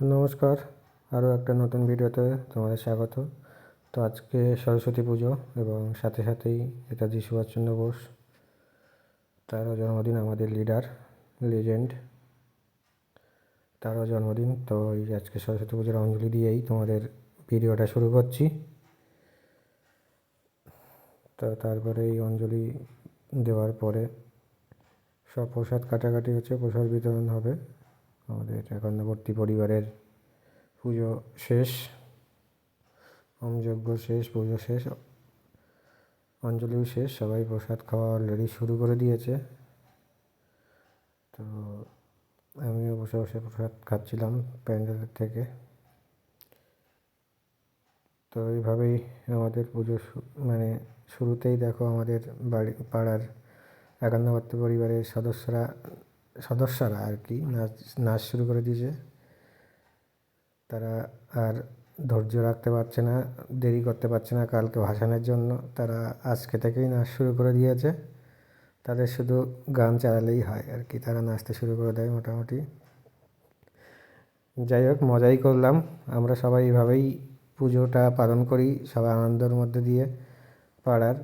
নমস্কার। আরও একটা নতুন ভিডিওতে তোমাদের স্বাগত। তো আজকে সরস্বতী পুজো এবং সাথে সাথেই নেতাজি সুভাষচন্দ্র বোস তারও জন্মদিন আমাদের লিডার, লেজেন্ড। তারও জন্মদিন। তো এই আজকে সরস্বতী পুজোর অঞ্জলি দিয়েই তোমাদের ভিডিওটা শুরু করছি। তো তারপরে এই অঞ্জলি দেওয়ার পরে সব প্রসাদ কাটাকাটি হচ্ছে, প্রসাদ বিতরণ হবে। আমাদের একান্নবর্তী পরিবারের পুজো শেষ হোমযজ্ঞ শেষ, পুজো শেষ অঞ্জলিও শেষ, সবাই প্রসাদ খাওয়া অলরেডি শুরু করে দিয়েছে। তো আমিও বসে বসে প্রসাদ খাচ্ছিলাম প্যান্ডেলের থেকে। তো এইভাবেই আমাদের পুজো মানে শুরুতেই দেখো আমাদের বাড়ি, পাড়ার একান্নবর্তী পরিবারের সদস্যরা সদস্যরা আর কি, নাচ নাচ শুরু করে দিয়েছে। তারা আর ধৈর্য রাখতে পারছে না, দেরি করতে পারছে না কালকে ভাসানের জন্য। তারা আজকে থেকেই নাচ শুরু করে দিয়েছে। তাদের শুধু গান চালালেই হয় আর কি, তারা নাচতে শুরু করে দেয় মোটামুটি। যাই হোক, মজাই করলাম। আমরা সবাই এইভাবেই পুজোটা পালন করি, সবাই আনন্দের মধ্যে দিয়ে পাড়ার।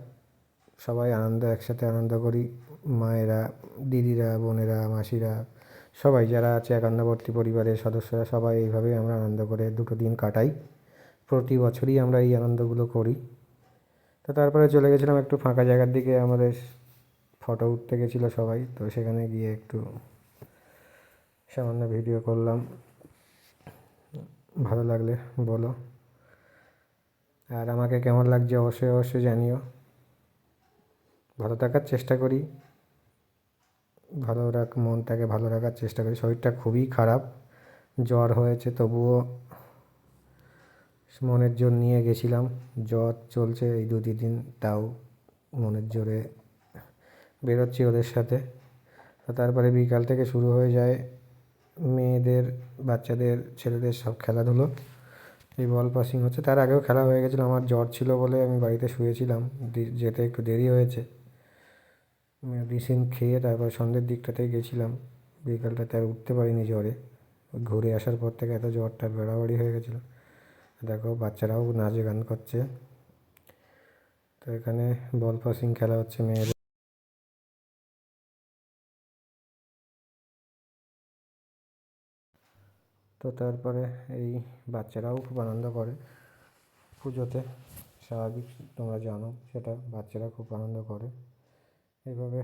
সবাই আনন্দ, একসাথে আনন্দ করি। মায়েরা, দিদিরা, বোনেরা, মাসিরা, সবাই যারা আছে, একান্নবর্তী পরিবারের সদস্যরা, সবাই এইভাবেই আমরা আনন্দ করে দুটো দিন কাটাই। প্রতি বছরই আমরা এই আনন্দগুলো করি। তো তারপরে চলে গেছিলাম একটু ফাঁকা জায়গার দিকে, আমাদের ফটো উঠতে গেছিল সবাই, তো সেখানে গিয়ে একটু সামান্য ভিডিও করলাম। ভালো লাগলে বলো। আর আমাকে কেমন লাগছে অবশ্যই অবশ্যই জানিও। ভালো থাকার চেষ্টা করি। ভালো রাখ, মনটাকে ভালো রাখার চেষ্টা করি। শরীরটা খুবই খারাপ, জ্বর হয়েছে, তবুও মনের জোর নিয়ে গেছিলাম। জ্বর চলছে এই দু দিন, তাও মনের জোরে বেরোচ্ছি ওদের সাথে। তারপরে বিকাল থেকে শুরু হয়ে যায় মেয়েদের, বাচ্চাদের, ছেলেদের সব খেলাধুলো। এই বল পাসিং হচ্ছে। তার আগেও খেলা হয়ে গেছিল। আমার জ্বর ছিল বলে আমি বাড়িতে শুয়েছিলাম। যেতে একটু দেরি হয়েছে। মেডিসিন খেয়ে তারপর সন্ধ্যের দিকটাতে গেছিলাম। বিকালটাতে আর উঠতে পারিনি জ্বরে। ঘুরে আসার পর থেকে এত জ্বরটা বেড়াবাড়ি হয়ে গেছিল। দেখো, বাচ্চারাও নাচ, গান করছে। তো এখানে বল পাসিং খেলা হচ্ছে মেয়েদের। তো তারপরে এই বাচ্চারাও খুব আনন্দ করে পুজোতে। স্বাভাবিক, তোমরা জানো সেটা, বাচ্চারা খুব আনন্দ করে। এইভাবে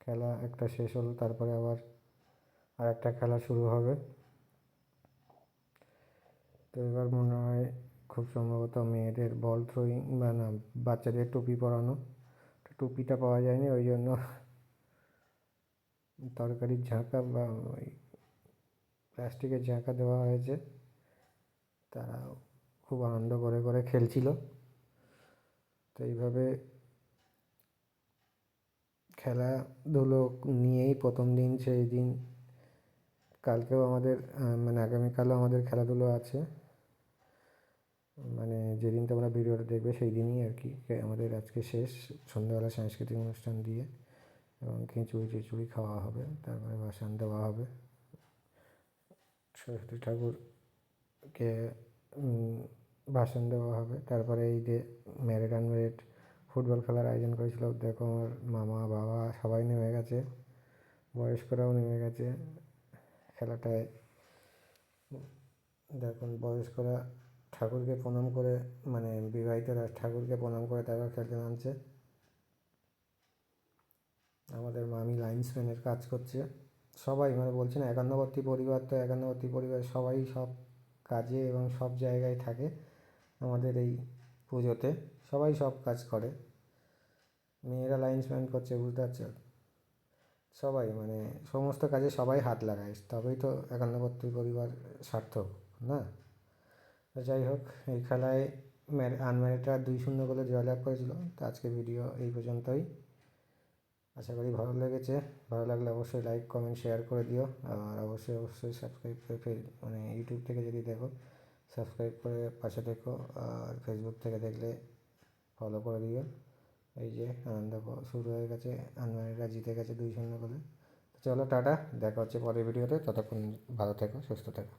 খেলা একটা শেষ হলো, তারপরে আবার আর একটা খেলা শুরু হবে। তো এবার মনে হয় খুব সম্ভবত মেয়েদের বল থ্রোয়িং বা না, বাচ্চাদের টুপি পরানো। টুপিটা পাওয়া যায়নি, ওই জন্য তরকারির ঝাঁকা বা ওই প্লাস্টিকের ঝাঁকা দেওয়া হয়েছে। তারা খুব আনন্দ করে করে খেলছিল। তো এইভাবে খেলাধুলো নিয়েই প্রথম দিন, সেই দিন কালকেও আমাদের মানে আগামীকালও আমাদের খেলাধুলো আছে। মানে যেদিন তোমরা ভিডিওটা দেখবে সেই দিনই আর কি আমাদের আজকে শেষ সন্ধ্যাবেলা সাংস্কৃতিক অনুষ্ঠান দিয়ে এবং খিচুড়ি টিচুড়ি খাওয়া হবে, তারপরে ভাসান দেওয়া হবে। সরস্বতী ঠাকুরকে ভাসান দেওয়া হবে, তারপরে এই যে ম্যারিড আনম্যারিড ফুটবল খেলার আয়োজন করেছিল। দেখো আমার মামা, বাবা সবাই নেমে গেছে। বয়স্করাও নেমে গেছে খেলাটায়। দেখুন, বয়স্করা ঠাকুরকে প্রণাম করে মানে বিবাহিতরা ঠাকুরকে প্রণাম করে তারপর খেলতে নামছে। আমাদের মামি লাইন্সম্যানের কাজ করছে। সবাই মানে বলছি না, একান্নবর্তী পরিবার তো একান্নবর্তী পরিবার, সবাই সব কাজে এবং সব জায়গায় থাকে। আমাদের এই পুজোতে সবাই সব কাজ করে। মেয়েরা লাইন্সম্যান করছে, বুঝতে পারছ? সবাই মানে সমস্ত কাজে সবাই হাত লাগায়, তবেই তো একান্নবর্তী পরিবার সার্থক, না? যাই হোক, এই খেলায় আনম্যারিডরা দুই শূন্য বলে জয়লাভ করেছিল, তো আজকে ভিডিও এই পর্যন্তই। আশা করি ভালো লেগেছে, ভালো লাগলে অবশ্যই লাইক কমেন্ট শেয়ার করে দিও, আর অবশ্যই অবশ্যই সাবস্ক্রাইব করে মানে ইউটিউব থেকে যদি দেখো সাবস্ক্রাইব করে পাশে দেখো আর ফেসবুক থেকে দেখলে ফলো করে দিও। এই যে আনন্দ শুরু হয়ে গেছে আনমারিরা জিতে গেছে দুই শূন্য করে চলো টাটা, দেখা হচ্ছে পরের ভিডিওতে ততক্ষণ ভালো থেকো, সুস্থ থেকো।